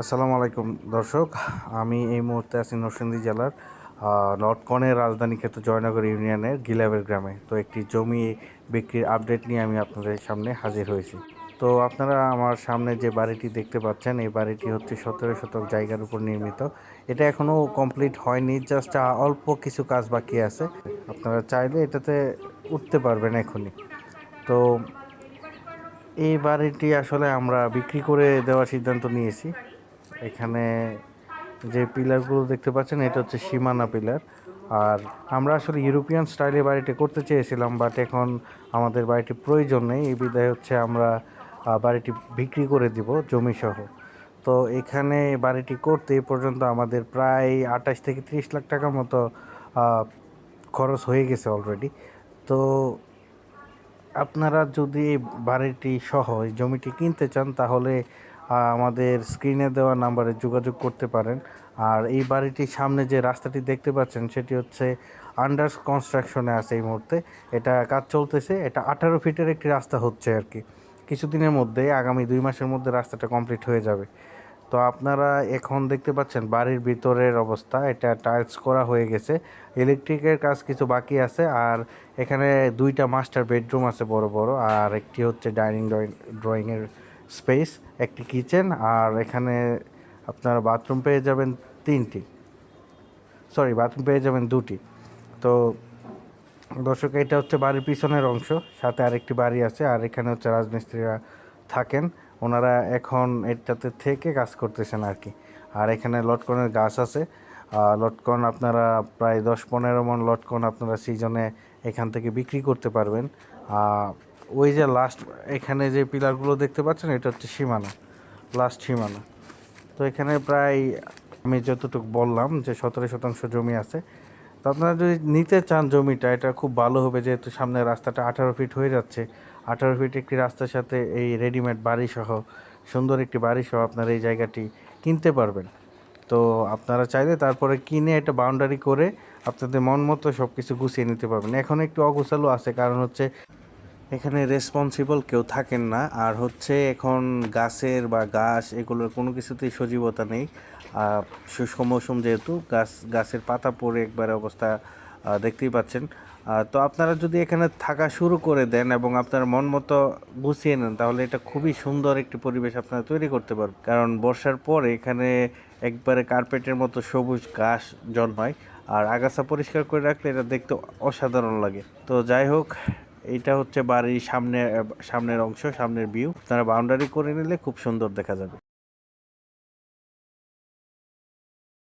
আসসালামু আলাইকুম দর্শক। আমি এই মুহূর্তে আছি নরসিংদী জেলার আহ, লটকনের রাজধানী ক্ষেত্র জয়নগর ইউনিয়নের গিলাবের গ্রামে। তো একটি জমি বিক্রির আপডেট নিয়ে আমি আপনাদের সামনে হাজির হয়েছি। তো আপনারা আমার সামনে যে বাড়িটি দেখতে পাচ্ছেন এই বাড়িটি হচ্ছে সতেরো শতক জায়গার উপর নির্মিত। এটা এখনও কমপ্লিট হয়নি জাস্ট অল্প কিছু কাজ বাকি আছে। আপনারা চাইলে এটাতে উঠতে পারবেন এখনই। তো এই বাড়িটি আসলে আমরা বিক্রি করে দেওয়ার সিদ্ধান্ত নিয়েছি। এখানে যে পিলারগুলো দেখতে পাচ্ছেন, এটা হচ্ছে সীমানা পিলার। আর আমরা আসলে ইউরোপিয়ান স্টাইলে বাড়িটি করতে চেয়েছিলাম, বাট এখন আমাদের বাড়িটি প্রয়োজন নেই। এই বিধায় হচ্ছে আমরা বাড়িটি বিক্রি করে দিব জমি সহ তো এখানে বাড়িটি করতে এ পর্যন্ত আমাদের প্রায় আঠাশ থেকে ত্রিশ লাখ টাকার মতো খরচ হয়ে গেছে অলরেডি তো আপনারা যদি বাড়িটি সহ জমিটি কিনতে চান, তাহলে আমাদের স্ক্রিনে দেওয়া নাম্বারে যোগাযোগ করতে পারেন। আর এই বাড়িটির সামনে যে রাস্তাটি দেখতে পাচ্ছেন, সেটি হচ্ছে আন্ডার কনস্ট্রাকশনে আছে এই মুহূর্তে। এটা কাজ চলতেছে, এটা আঠারো ফিটের একটি রাস্তা হচ্ছে আর কি। কিছুদিনের মধ্যে, আগামী দুই মাসের মধ্যে রাস্তাটা কমপ্লিট হয়ে যাবে। তো আপনারা এখন দেখতে পাচ্ছেন বাড়ির ভিতরের অবস্থা, এটা টাইলস করা হয়ে গেছে। ইলেকট্রিকের কাজ কিছু বাকি আছে, আর এখানে দুইটা মাস্টার বেডরুম আছে বড় বড়, আর একটি হচ্ছে ডাইনিং ড্রয়িং ড্রয়িংয়ের স্পেস একটি কিচেন আর এখানে আপনারা বাথরুম পেয়ে যাবেন তিনটি। সরি বাথরুম পেয়ে যাবেন দুটি। তো দর্শক, এটা হচ্ছে বাড়ির পিছনের অংশ, সাথে আরেকটি বাড়ি আছে, আর এখানে হচ্ছে রাজমিস্ত্রিরা থাকেন। ওনারা এখন এটাতে থেকে কাজ করতেছেন আর কি। আর এখানে লটকনের গাছ আছে। লটকন আপনারা প্রায় দশ পনেরো মন লটকন আপনারা সিজনে এখান থেকে বিক্রি করতে পারবেন। ওই যে লাস্ট এখানে যে পিলারগুলো দেখতে পাচ্ছেন, এটা হচ্ছে সীমানা লাস্ট সীমানা। তো এখানে প্রায় আমি যতটুকু বললাম যে সতেরো শতাংশ জমি আছে। তো আপনারা যদি নিতে চান জমিটা, এটা খুব ভালো হবে যেহেতু সামনে রাস্তাটা আঠারো ফিট হয়ে যাচ্ছে। আঠারো ফিট একটি রাস্তার সাথে এই রেডিমেড বাড়ি সহ সুন্দর একটি বাড়ি সহ আপনারা এই জায়গাটি কিনতে পারবেন। তো আপনারা চাইলে তারপরে কিনে এটা বাউন্ডারি করে আপনাদের মন মতো সব কিছু গুছিয়ে নিতে পারবেন। এখন একটু অগোছালো আছে, কারণ হচ্ছে এখানে রেসপন্সিবল কেউ থাকেন না। আর হচ্ছে এখন গাছের বা গাছ এগুলোর কোনো কিছুতেই সজীবতা নেই। শুষ্ক মৌসুম যেহেতু, গাছ, গাছের পাতা পড়ে একবারে অবস্থা দেখতেই পাচ্ছেন। তো আপনারা যদি এখানে থাকা শুরু করে দেন এবং আপনার মন মতো গুছিয়ে নেন, তাহলে এটা খুবই সুন্দর একটি পরিবেশ আপনারা তৈরি করতে পারবেন। কারণ বর্ষার পরে এখানে একবারে কার্পেটের মতো সবুজ ঘাস জন্মায়। আর আগাছা পরিষ্কার করে রাখলে এটা দেখতে অসাধারণ লাগে। তো যাই হোক এইটা হচ্ছে বাড়ির সামনে, সামনের অংশ, সামনের ভিউ তারা বাউন্ডারি করে নিলে খুব সুন্দর দেখা যাবে।